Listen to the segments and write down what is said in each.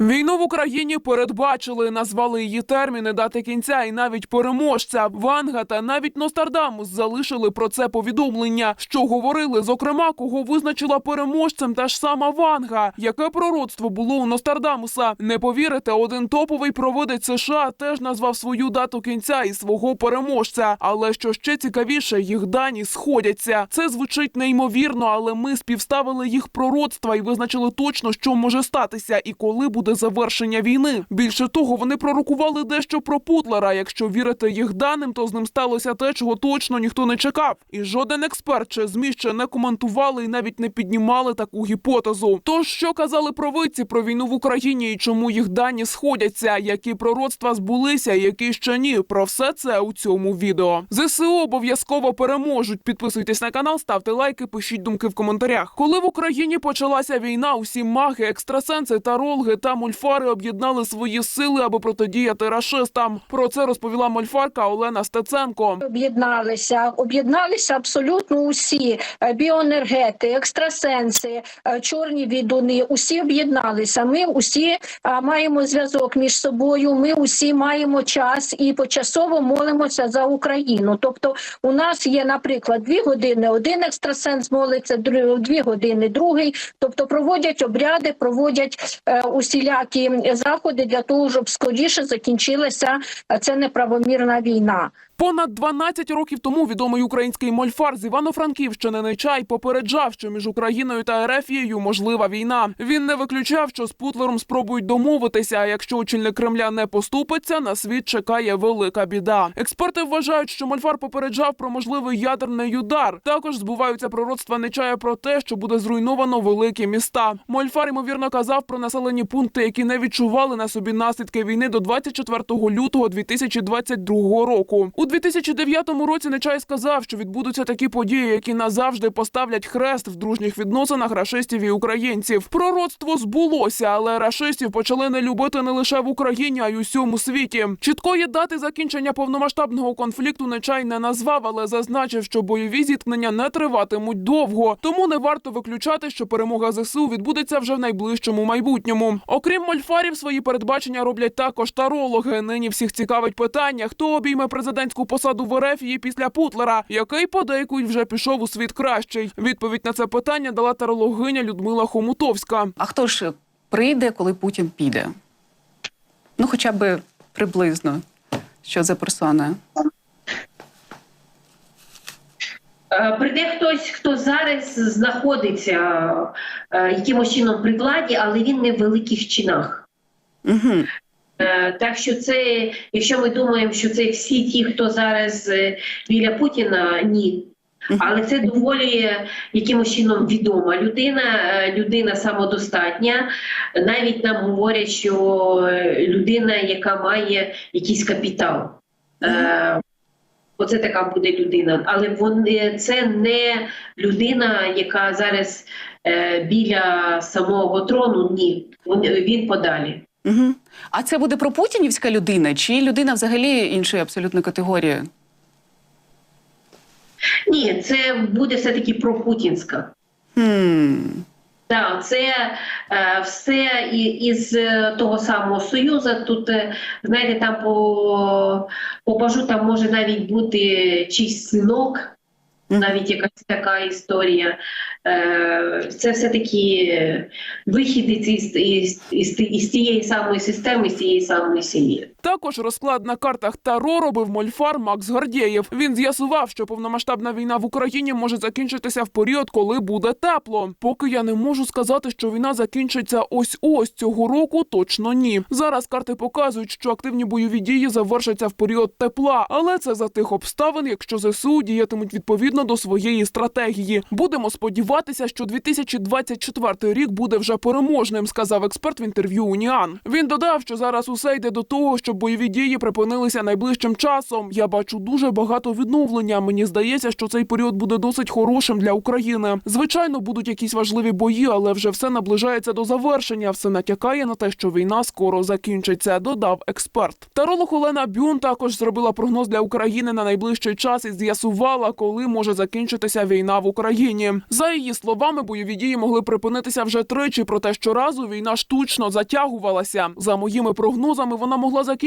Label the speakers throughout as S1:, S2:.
S1: Війну в Україні передбачили, назвали її терміни, дати кінця і навіть переможця. Ванга та навіть Ностардамус залишили про це повідомлення. Що говорили, зокрема, кого визначила переможцем та ж сама Ванга. Яке пророцтво було у Ностардамуса? Не повірите, один топовий провидець США теж назвав свою дату кінця і свого переможця. Але що ще цікавіше, їх дані сходяться. Це звучить неймовірно, але ми співставили їх пророцтва і визначили точно, що може статися і коли буде завершення війни. Більше того, вони пророкували дещо про Путлера. Якщо вірити їх даним, то з ним сталося те, чого точно ніхто не чекав. І жоден експерт чи змі ще не коментували і навіть не піднімали таку гіпотезу. Тож що казали провидці про війну в Україні і чому їх дані сходяться, які пророцтва збулися, які ще ні. Про все це у цьому відео. ЗСУ обов'язково переможуть. Підписуйтесь на канал, ставте лайки, пишіть думки в коментарях. Коли в Україні почалася війна, усі маги, екстрасенси, таролги та мульфари об'єднали свої сили, аби протидіяти рашистам. Про це розповіла мольфарка Олена Стеценко.
S2: Об'єдналися, об'єдналися абсолютно усі Е, біоенергети, екстрасенси, е, чорні відуни. Усі об'єдналися. Ми усі е, маємо зв'язок між собою. Ми усі маємо час і почасово молимося за Україну. Тобто, у нас є, наприклад, дві години. Один екстрасенс молиться, дві години, другий. Тобто проводять обряди, проводять е, усілякі заходи для того, щоб скоріше закінчилася е, ця неправомірна війна.
S1: Понад 12 років тому відомий український мольфар з Івано-Франківщини Нечай попереджав, що між Україною та Ерефією можлива війна. Він не виключав, що з Путлером спробують домовитися. А якщо очільник Кремля не поступиться, на світ чекає велика біда. Експерти вважають, що мольфар попереджав про можливий ядерний удар. Також збуваються пророцтва Нечая про те, що буде зруйновано великі міста. Мольфар ймовірно казав про населені пункти, які не відчували на собі наслідки війни до 24 лютого 2022 року. У 2009 році Нечай сказав, що відбудуться такі події, які назавжди поставлять хрест в дружніх відносинах рашистів і українців. Пророцтво збулося, але рашистів почали не любити не лише в Україні, а й усьому світі. Чіткої дати закінчення повномасштабного конфлікту Нечай не назвав, але зазначив, що бойові зіткнення не триватимуть довго. Тому не варто виключати, що перемога ЗСУ відбудеться вже в найближчому майбутньому. Окрім мольфарів, свої передбачення роблять також тарологи. Нині всіх цікавить питання, хто обійме президентську посаду в Ерефії після Путлера, який подейкують вже пішов у світ кращий. Відповідь на це питання дала тарологиня Людмила Хомутовська.
S3: А хто ж прийде, коли Путін піде? Ну, хоча б приблизно, що за персона.
S4: Е, Прийде хтось, хто зараз знаходиться е, якимось чином при владі, але він не в великих чинах.
S3: Угу.
S4: Е, Так що це, якщо ми думаємо, що це всі ті, хто зараз е, біля Путіна, ні. Але це доволі якимось чином відома людина, е, людина самодостатня. Навіть нам говорять, що людина, яка має якийсь капітал. Оце така буде людина. Але вони це не людина, яка зараз е, біля самого трону. Ні, Він, він подалі.
S3: Угу. А це буде пропутінівська людина, чи людина взагалі іншої абсолютно категорії?
S4: Ні, це буде все-таки пропутінська.
S3: Хм.
S4: Так, це е, все із е, того самого Союзу. Тут, е, знаєте, там по, по бажу там може навіть бути чийсь синок. Навіть якась така історія. Е, це все-таки вихід із, із, із, із тієї самої системи, з тієї самої сім'ї.
S1: Також розклад на картах Таро робив мольфар Макс Гордєєв. Він з'ясував, що повномасштабна війна в Україні може закінчитися в період, коли буде тепло. Поки я не можу сказати, що війна закінчиться ось ось цього року. Точно ні. Зараз карти показують, що активні бойові дії завершаться в період тепла, але це за тих обставин, якщо ЗСУ діятимуть відповідно до своєї стратегії. Будемо сподіватися, що 2024 рік буде вже переможним, сказав експерт в інтерв'ю Уніан. Він додав, що зараз усе йде до того, щоб бойові дії припинилися найближчим часом. Я бачу дуже багато відновлення. Мені здається, що цей період буде досить хорошим для України. Звичайно, будуть якісь важливі бої, але вже все наближається до завершення. Все натякає на те, що війна скоро закінчиться. Додав експерт. Таролог Олена Бюн також зробила прогноз для України на найближчий час і з'ясувала, коли може закінчитися війна в Україні. За її словами, бойові дії могли припинитися вже тричі, проте щоразу війна штучно затягувалася. За моїми прогнозами, вона могла закінчитися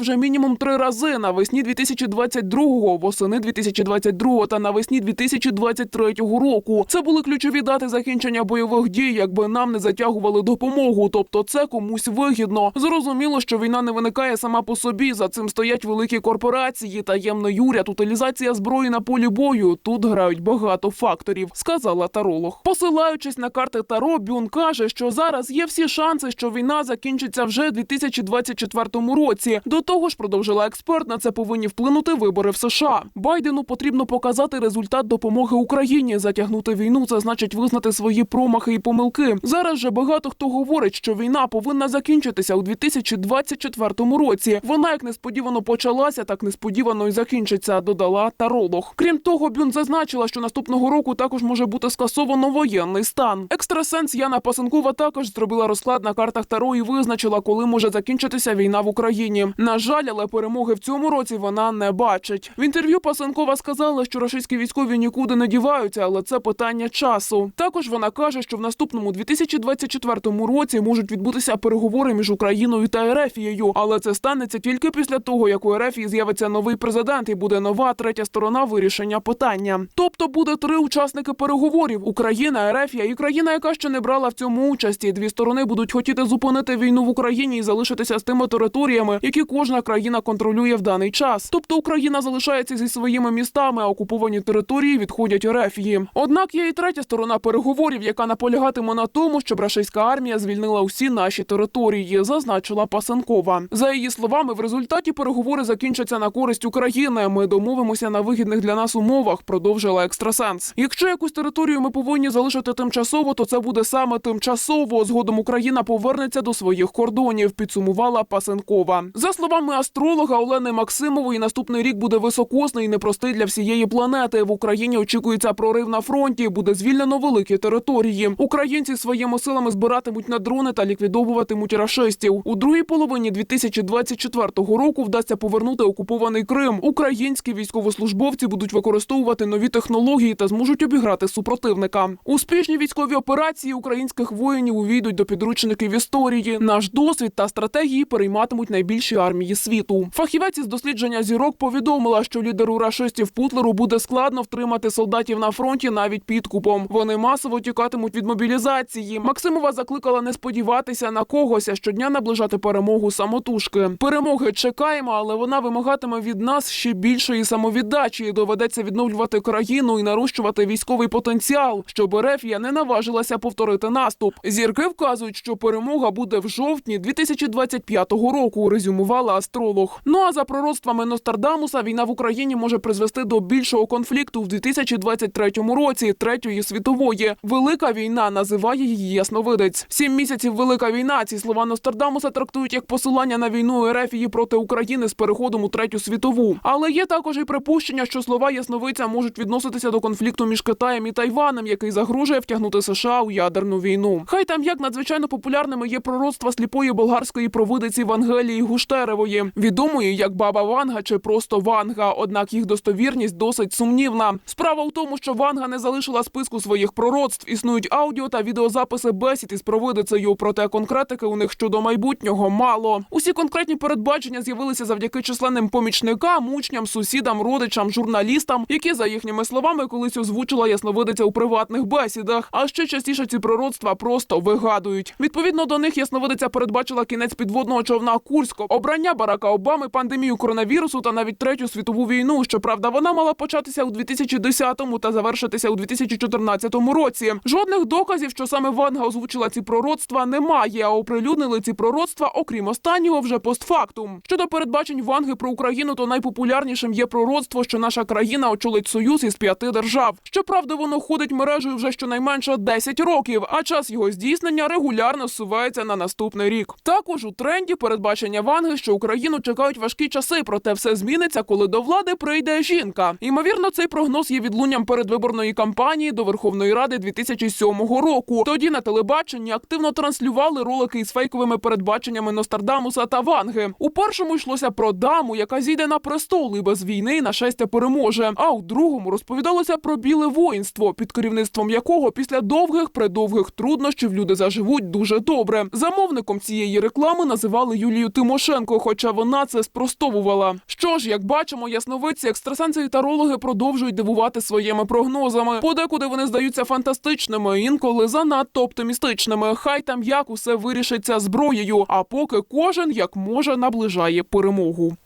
S1: вже мінімум три рази навесні 2022-го, восени 2022-го та навесні 2023 року. Це були ключові дати закінчення бойових дій, якби нам не затягували допомогу. Тобто, це комусь вигідно. Зрозуміло, що війна не виникає сама по собі. За цим стоять великі корпорації, таємний уряд, утилізація зброї на полі бою. Тут грають багато факторів, сказала таролог. Посилаючись на карти Таро, Бюн каже, що зараз є всі шанси, що війна закінчиться вже у 2024 році. До того ж, продовжила експерт, на це повинні вплинути вибори в США. Байдену потрібно показати результат допомоги Україні. Затягнути війну це значить визнати свої промахи і помилки. Зараз же багато хто говорить, що війна повинна закінчитися у 2024 році. Вона як несподівано почалася, так несподівано і закінчиться. Додала таролог. Крім того, Бюн зазначила, що наступного року також може бути скасовано воєнний стан. Екстрасенс Яна Пасенкова також зробила розклад на картах Таро і визначила, коли може закінчитися війна в Україні. На жаль, але перемоги в цьому році вона не бачить. В інтерв'ю Пасенкова сказала, що російські військові нікуди не діваються, але це питання часу. Також вона каже, що в наступному 2024 році можуть відбутися переговори між Україною та Ерефією, але це станеться тільки після того, як у Ерефії з'явиться новий президент і буде нова третя сторона вирішення питання. Тобто буде три учасники переговорів: Україна, Ерефія і країна, яка ще не брала в цьому участі. Дві сторони будуть хотіти зупинити війну в Україні і залишитися з тими територіями, які кожна країна контролює в даний час. Тобто Україна залишається зі своїми містами, а окуповані території відходять Ерефії. Однак є і третя сторона переговорів, яка наполягатиме на тому, щоб рашистська армія звільнила усі наші території, зазначила Пасенкова. За її словами, в результаті переговори закінчаться на користь України. Ми домовимося на вигідних для нас умовах, продовжила екстрасенс. Якщо якусь територію ми повинні залишити тимчасово, то це буде саме тимчасово. Згодом Україна повернеться до своїх кордонів. Підсумувала Пасенкова. За словами астролога Олени Максимової, наступний рік буде високосний і непростий для всієї планети. В Україні очікується прорив на фронті. Буде звільнено великі території. Українці своїми силами збиратимуть на дрони та ліквідовуватимуть рашистів. У другій половині 2024 року вдасться повернути окупований Крим. Українські військовослужбовці будуть використовувати нові технології та зможуть обіграти супротивника. Успішні військові операції українських воїнів увійдуть до підручників історії. Наш досвід та стратегії перейматимуть найбільші армії світу. Фахівець із дослідження зірок повідомила, що лідеру рашистів Путлеру буде складно втримати солдатів на фронті навіть підкупом. Вони масово тікатимуть від мобілізації. Максимова закликала не сподіватися на когось, а щодня наближати перемогу самотужки. Перемоги чекаємо, але вона вимагатиме від нас ще більшої самовіддачі. Доведеться відновлювати країну і нарощувати військовий потенціал, щоб Ерефія не наважилася повторити наступ. Зірки вказують, що перемога буде в жовтні 2025 року. Резюмувала астролог. Ну а за пророцтвами Нострадамуса, війна в Україні може призвести до більшого конфлікту в 2023 році, третьої світової. Велика війна називає її ясновидець. Сім місяців велика війна. Ці слова Нострадамуса трактують як посилання на війну Ерефії проти України з переходом у третю світову. Але є також і припущення, що слова ясновидця можуть відноситися до конфлікту між Китаєм і Тайванем, який загрожує втягнути США у ядерну війну. Хай там як надзвичайно популярними є пророцтва сліпої болгарської провидиці Вангелії Гуштеревої, відомої як Баба Ванга чи просто Ванга. Однак їх достовірність досить сумнівна. Справа в тому, що Ванга не залишила списку своїх пророцтв. Існують аудіо та відеозаписи бесід із провидицею. Проте конкретики у них щодо майбутнього мало. Усі конкретні передбачення з'явилися завдяки численним помічникам, учням, сусідам, родичам, журналістам, які за їхніми словами колись озвучила ясновидиця у приватних бесідах. А ще частіше ці пророцтва просто вигадують. Відповідно до них ясновидиця передбачила кінець підводного човна Курсько, обрання Барака Обами, пандемію коронавірусу та навіть третю світову війну. Щоправда, вона мала початися у 2010-му та завершитися у 2014 році. Жодних доказів, що саме Ванга озвучила ці пророцтва, немає. А оприлюднили ці пророцтва, окрім останнього, вже постфактум. Щодо передбачень Ванги про Україну, то найпопулярнішим є пророцтво, що наша країна очолить союз із п'яти держав. Щоправда, воно ходить мережею вже щонайменше 10 років, а час його здійснення регулярно зсувається на наступний рік. Також у тренді передбачення Ванги, що Україну чекають важкі часи, проте все зміниться, коли до влади прийде жінка. Ймовірно, цей прогноз є відлунням передвиборної кампанії до Верховної Ради 2007 року. Тоді на телебаченні активно транслювали ролики із фейковими передбаченнями Ностардамуса та Ванги. У першому йшлося про даму, яка зійде на престол і без війни нашестя переможе. А у другому розповідалося про біле воїнство, під керівництвом якого після довгих предовгих труднощів люди заживуть дуже добре. Замовником цієї реклами називали Юлію Тимошенко, хоча вона це спростовувала. Що ж, як бачимо, ясновидці, екстрасенси і тарологи продовжують дивувати своїми прогнозами. Подекуди вони здаються фантастичними, інколи занадто оптимістичними. Хай там як усе вирішиться зброєю. А поки кожен як може наближає перемогу.